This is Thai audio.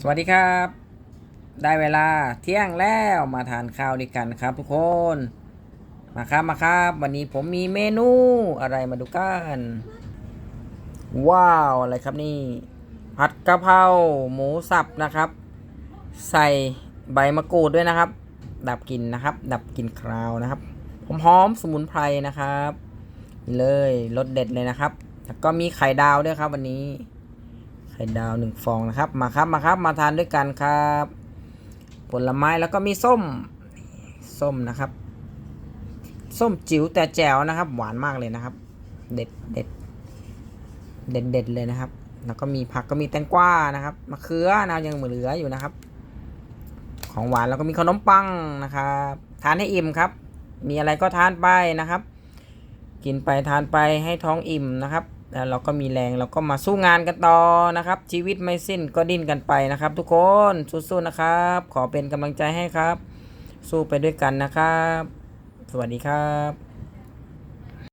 สวัสดีครับ ได้เวลาเที่ยงแล้วมาทานข้าวด้วยกันครับทุกคน มาครับมาครับ วันนี้ผมมีเมนูอะไรมาดูกัน ว้าวอะไรครับนี่ ผัดกะเพราหมูสับนะครับ ใส่ใบมะกรูดด้วยนะครับ ดับกลิ่นนะครับ ดับกลิ่นคราวนะครับผมหอมสมุนไพรนะครับนี่เลยรสเด็ดเลยนะครับ แล้วก็มีไข่ดาวด้วยครับวันนี้ ไข่ดาวหนึ่งฟองนะครับ มาครับมาครับมาทานด้วยกันครับ ผลไม้แล้วก็มีส้ม ส้มนะครับ ส้มจิ๋วแต่แจ๋วนะครับ หวานมากเลยนะครับ เด็ดเด็ดเด็ดเด็ดเลยนะครับ แล้วก็มีผักก็มีแตงกวานะครับมะเขือนะยังเหลืออยู่นะครับ ของหวานแล้วก็มีขนมปังนะครับ ทานให้อิ่มครับ มีอะไรก็ทานไปนะครับ กินไปทานไปให้ท้องอิ่มนะครับ แล้วเราก็มีแรงเราก็มาสู้งานกันต่อนะครับ ชีวิตไม่สิ้นก็ดิ้นกันไปนะครับ ทุกคนสู้ๆนะครับ ขอเป็นกำลังใจให้ครับ สู้ไปด้วยกันนะครับ สวัสดีครับ